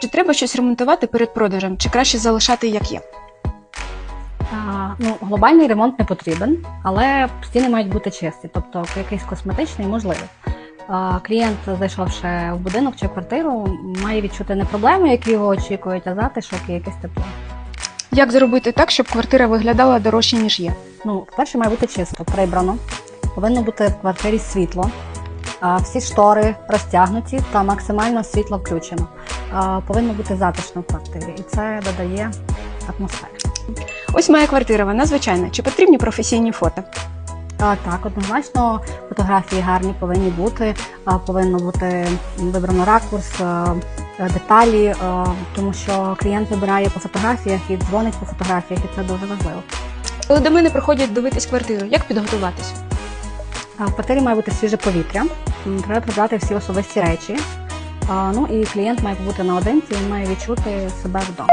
Чи треба щось ремонтувати перед продажем, чи краще залишати як є? А, ну, глобальний ремонт не потрібен, але стіни мають бути чисті, тобто якийсь косметичний можливий. А, клієнт, зайшовши в будинок чи квартиру, має відчути не проблеми, які його очікують, а затишок і якесь тепло. Як зробити так, щоб квартира виглядала дорожче, ніж є? Ну, по-перше, має бути чисто, прибрано. Повинно бути в квартирі світло. Всі штори розтягнуті та максимально світло включено. Повинно бути затишно в квартирі, і це додає атмосфери. Ось моя квартира, вона звичайна. Чи потрібні професійні фото? Так, однозначно фотографії гарні повинні бути, повинно бути вибрано ракурс, деталі, тому що клієнт вибирає по фотографіях і дзвонить по фотографіях, і це дуже важливо. Коли до мене приходять дивитись квартиру, як підготуватись? В квартирі має бути свіже повітря, треба прибрати всі особисті речі. Ну і клієнт має побути наодинці, він має відчути себе вдома.